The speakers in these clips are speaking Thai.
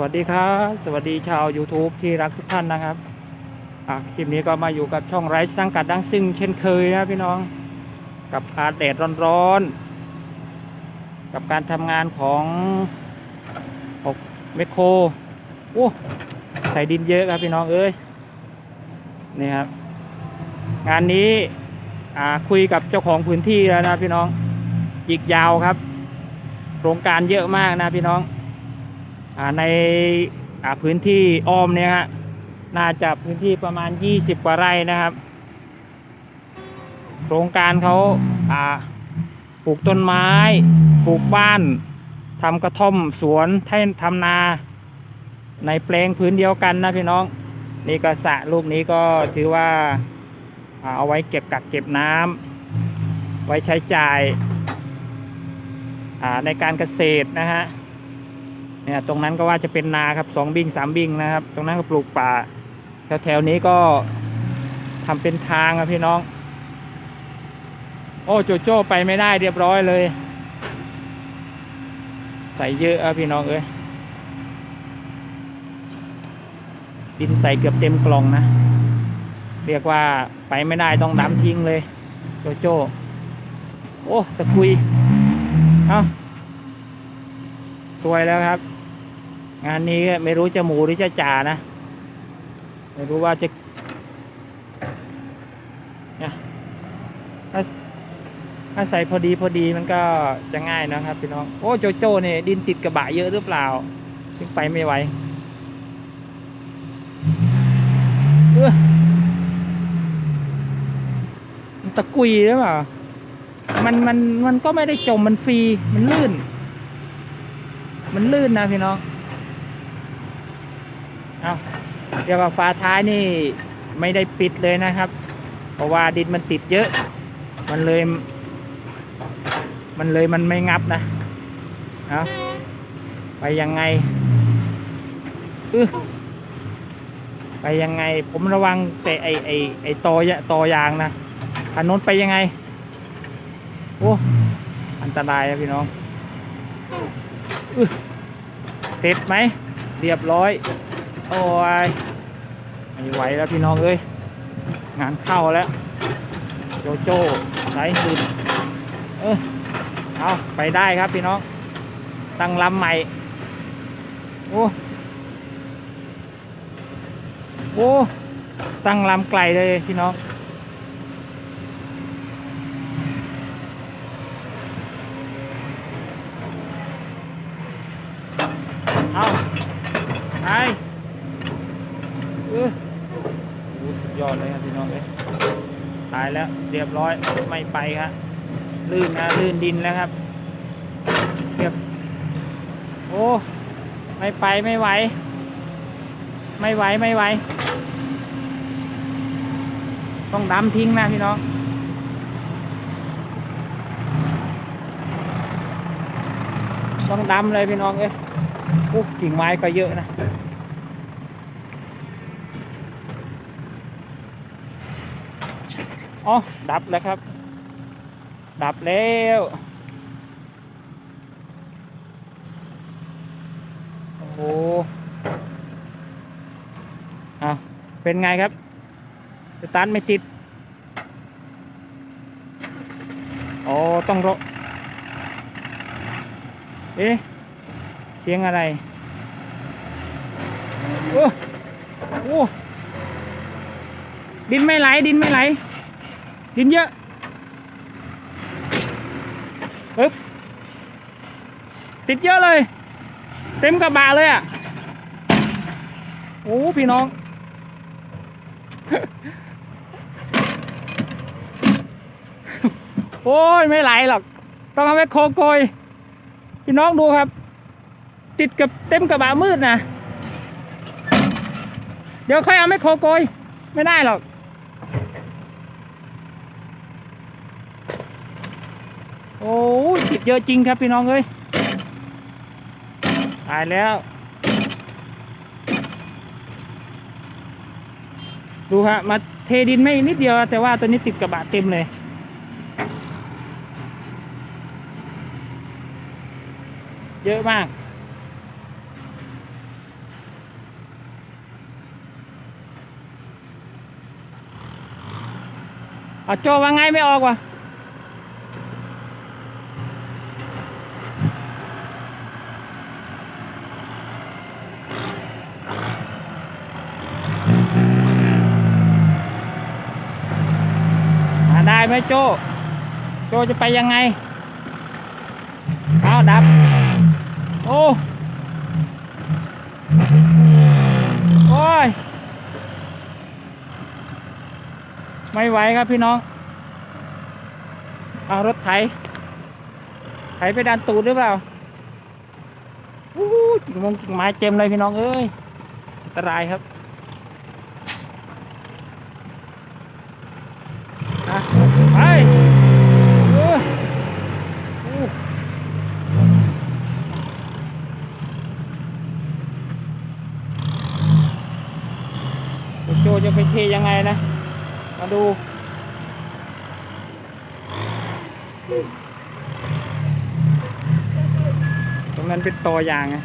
วัสดีครับ สวัสดีชาว YouTube ที่รักทุกท่านนะครับอะคลิปนี้ก็มาอยู่กับช่องไร้สังกัดดังซิ่งเช่นเคยนะพี่น้องกับอาแดดร้อนๆ กับการทำงานของของเมคโครโอ้ใส่ดินเยอะครับพี่น้องเอ้ยนี่ครับ งานนี้อ่าคุยกับเจ้าของพื้นที่แล้วนะพี่น้องอีกยาวครับโครงการเยอะมากนะพี่น้อง ในพื้นที่อ้อมเนี่ยฮะน่าจะพื้นที่ประมาณ 20 กว่าไร่นะครับ โครงการเขาปลูกต้นไม้ ปลูกบ้านทำกระท่อมสวนให้ทำนา ในแปลงพื้นเดียวกันนะพี่น้อง นี่ก็สระลูกนี้ก็ถือว่าเอาไว้เก็บกักเก็บน้ำไว้ใช้จ่ายในการเกษตรนะฮะ เนี่ยตรงนั้นก็ว่าจะเป็นนาครับสองบิงสามบิงนะครับ ตรงนั้นก็ปลูกป่าแถวแถวๆนี้ก็ทำเป็นทางครับพี่น้อง โอ้โจโจ้ไปไม่ได้เรียบร้อยเลย ใส่เยอะอะพี่น้องเอ้ยดินใส่เกือบเต็มกล่องนะ เรียกว่าไปไม่ได้ต้องดำทิ้งเลย โจโจ้ โอ้ตะคุย เอ้าสวยแล้วครับ งานนี้ไม่รู้จะหมูหรือจะจ่านะ ไม่รู้ว่าจะถ้าถ้าใส่พอดีพอดีมันก็จะง่ายนะครับพี่น้อง โอ้โจโจ้เนี่ยดินติดกระบะเยอะหรือเปล่าถึงไปไม่ไหวเออตะกุยหรือเปล่า มันมันมันก็ไม่ได้จมมันฟรี มันลื่น มันลื่นนะพี่น้อง เอาเรียกว่าฝาท้ายนี่ไม่ได้ปิดเลยนะครับ เพราะว่าดินมันติดเยอะ มันเลย มันเลยมันไม่งับนะเอาไปยังไงอือไปยังไง ผมระวังแต่ไอไอไอตอยะตอยางนะอันน้นไปยังไง โอ้อันตรายนะพี่น้องอเสร็จไหม เรียบร้อย โอ้ยไม่ไหวแล้วพี่น้องเอ้ย งานเข้าแล้ว โจโจ้สายสุด เออเอาไปได้ครับพี่น้อง ตั้งลำใหม่ โอ้โอ้ตั้งลำไกลเลยพี่น้อง เอาไปเออโอ้สุดยอดเลยครับพี่น้องเอ้ยตายแล้วเรียบร้อยไม่ไปครับลื่นนะลื่นดินแล้วครับเรียบโอ้ไม่ไปไม่ไหว ไม่ไหวไม่ไหว ต้องดำทิ้งนะพี่น้องต้องดำเลยพี่น้องเอ้ยกิ่งไม้ก็เยอะนะ อ๋อ ดับแล้วครับ ดับแล้ว โอ้โหอะเป็นไงครับ สตาร์ทไม่ติด อ๋อ ต้องรอเอ๊ะ เสียงอะไร โอ้โอ้ดินไม่ไหล ดินไม่ไหล ดินเยอะปึ๊บติดเยอะเลย เต็มกระบะเลยอะโอ้พี่น้อง โอ้ยไม่ไหลหรอก ต้องเอาไว้โคโกยพี่น้องดูครับ ติดกับเต็มกระบะมืดนะ เดี๋ยวค่อยเอาไม่โคโกยไม่ได้หรอก โอ้ติดเยอะจริงครับพี่น้องเอ้ยตายแล้ว ดูฮะมาเทดินไม่นิดเดียว แต่ว่าตัวนี้ติดกระบะเต็มเลย เยอะมากอาโจว่าไงไม่ออกวะ ไหมโจ โจจะไปยังไงเอาดับ โอ้โอ้ย ไม่ไหวครับพี่น้อง เอารถไถ ไถไปดันตูดหรือเปล่าอู้หูกิ่งมงกิ่งไม้เต็มเลยพี่น้องเอ้ย อันตรายครับอะไปเอ้ยอู้เดี๋ยวโจจะไปเทยังไงนะ มาดูตรงนั้นเป็นตอยางไง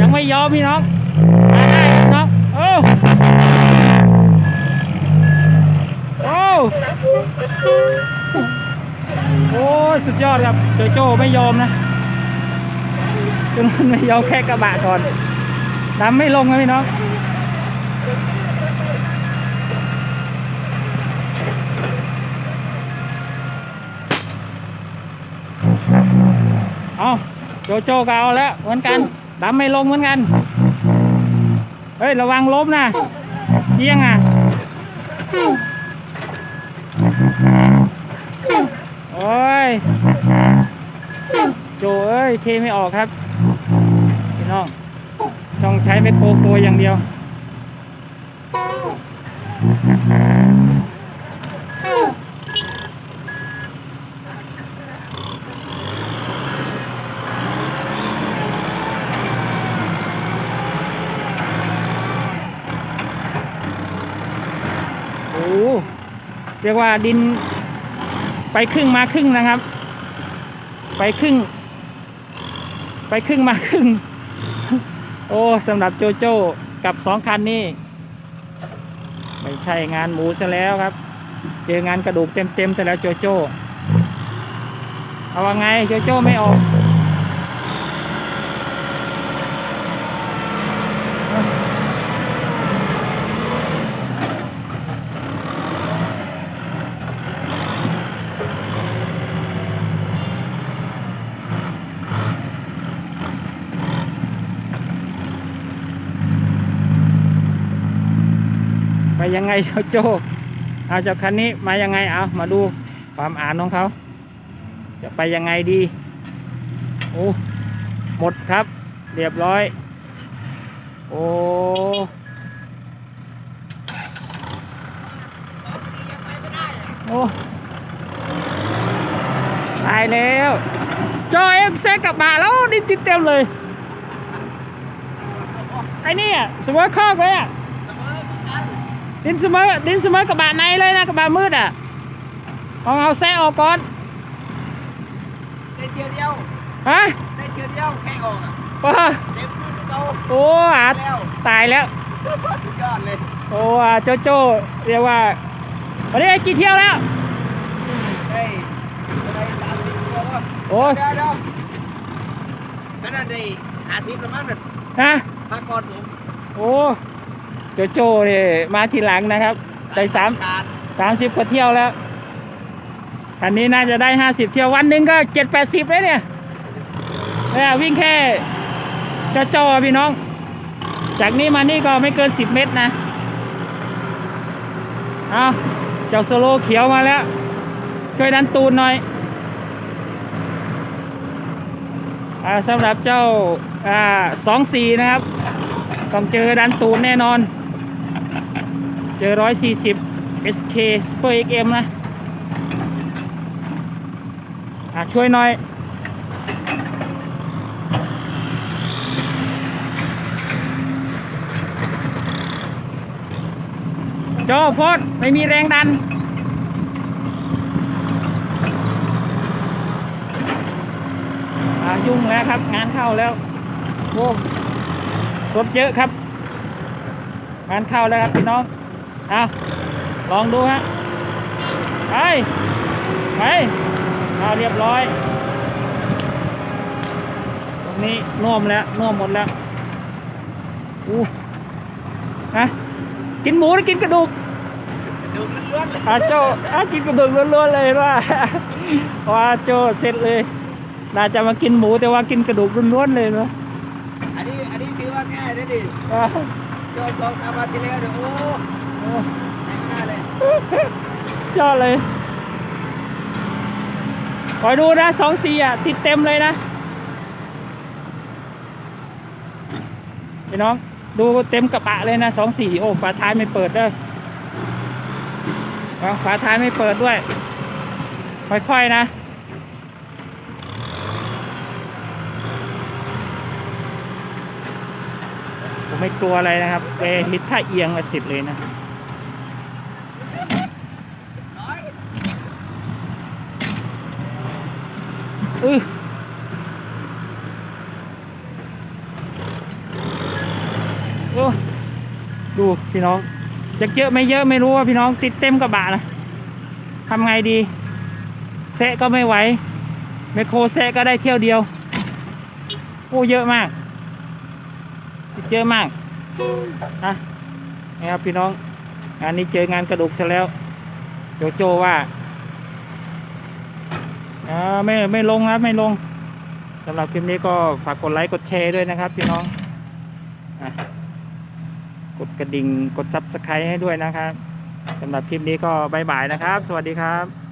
ยังไม่ยอมพี่น้อง โจโจ้ไม่ยอมนะจนมันไม่ยอมแค่กระบะก่อนดำไม่ลงนะพี่น้องเอาโจโจ้ก็เอาแล้วเหมือนกันดำไม่ลงเหมือนกัน เฮ้ย ระวังล้มนะเยี่ยงอะ โอ้ย โจเอ้ยเทไม่ออกครับพี่น้องต้องใช้ไมโครตัวอย่างเดียวโอ้เรียกว่าดินไปครึ่งมาครึ่งนะครับ ไปครึ่ง ไปครึ่งมาครึ่ง โอ้สำหรับโจโจ้กับสองคันนี่ไม่ใช่งานหมูซะแล้วครับ เจองานกระดูกเต็มๆแต่แล้วโจโจ้ เอาว่าไงโจโจ้ไม่ออก ยังไงเจ้าโจเอาเจ้าคันนี้มายังไงเอามาดูความอ่านของเขา จะไปยังไงดีโอ้หมดครับ เรียบร้อย โอ้โอ้ตายแล้วจอเอ็มเซกลับมาแล้วดินติดเต็มเลย ไอ้นี่อะสวยคอกเลยอะ ดินเสมอดินเสมอกระบะในเลยนะกระบะมืดอะเอาเอาแซะออกก่อนได้เที่ยวเดียวฮะได้เที่ยวเดียวแค่ออกอะว้าเต็มพื้นทุกเอาโอ้อาตายแล้วสุดยอดเลย โอ้อาโจโจ้เรียกว่าวันนี้กี่เที่ยวแล้ว ได้ได้สามสิบตัวก็โอ้เดี๋ยวเดี๋ยวขนาดได้หาทิพย์ละมั้งน่ะฮะมาก่อนผม โอ้ โจโจ้เนี่ยมาทีหลังนะครับได้สามสามสิบกว่าเที่ยวแล้วคันนี้น่าจะได้ห้าสิบเที่ยววันหนึ่งก็เจ็ดแปดสิบเลยเนี่ยเนี่ยวิ่งแค่โจโจ้พี่น้อง จากนี้มานี่ก็ไม่เกินสิบเมตรนะเอาเจ้าโซโลเขียวมาแล้ว ช่วยดันตูนหน่อยอสำหรับเจ้าอ่าสองสี่นะครับ ต้องเจอดันตูนแน่นอน เจอร้อยสี่สิบ SK Super XM นะอะช่วยหน่อยจโพดไม่มีแรงดัน ยุ่งแล้วครับงานเข้าแล้วโอ้รถเยอะครับ งานเข้าแล้วครับพี่น้อง อาลองดูฮะไปไปเอาเรียบร้อย ตรงนี้น่วมแล้วน่วมหมดแล้วอู้ฮะกินหมูหรือกินกระดูกดูล้วนๆเลยอาโจอากินกระดูกล้วนๆเลยว่าว่าโจเสร็จเลยน่าจะมากินหมูแต่ว่ากินกระดูกล้วนๆเลยเนาะอันนี้อันนี้ถือว่าง่ายนะดิอ่าโจสองสามวันที่แล้วเดี๋ยวโอ้แต่งหน้าเล ยอดเลยคอยดูนะสองสี่อะ ติดเต็มเลยนะพี่น้อง ดูเต็มกระบะเลยนะสองสี่โอ้ฝาท้ายไม่เปิดด้วยเอาฝาท้ายไม่เปิดด้วย ค่อยๆนะผมไม่กลัวอะไรนะครับเอฮิตถ้าเอียงละสิบเลยนะ อือโอ้ดูพี่น้องจะเยอะไม่เยอะไม่รู้ว่าพี่น้องติดเต็มกระบะนะทำไงดีแซะก็ไม่ไหวไมโครแซะก็ได้เที่ยวเดียวโอ้เยอะมาก ติดเยอะมากนะนี่ครับพี่น้องงานนี้เจองานกระดูกซะแล้วโจโจว่า อ่าไม่ไม่ลงครับไม่ลงสำหรับคลิปนี้ก็ฝากกดไลค์กดแชร์ด้วยนะครับพี่น้องอกดกระดิ่งกดซับสไครต์ให้ด้วยนะครับสำหรับคลิปนี้ก็บายบายนะครับ สวัสดีครับ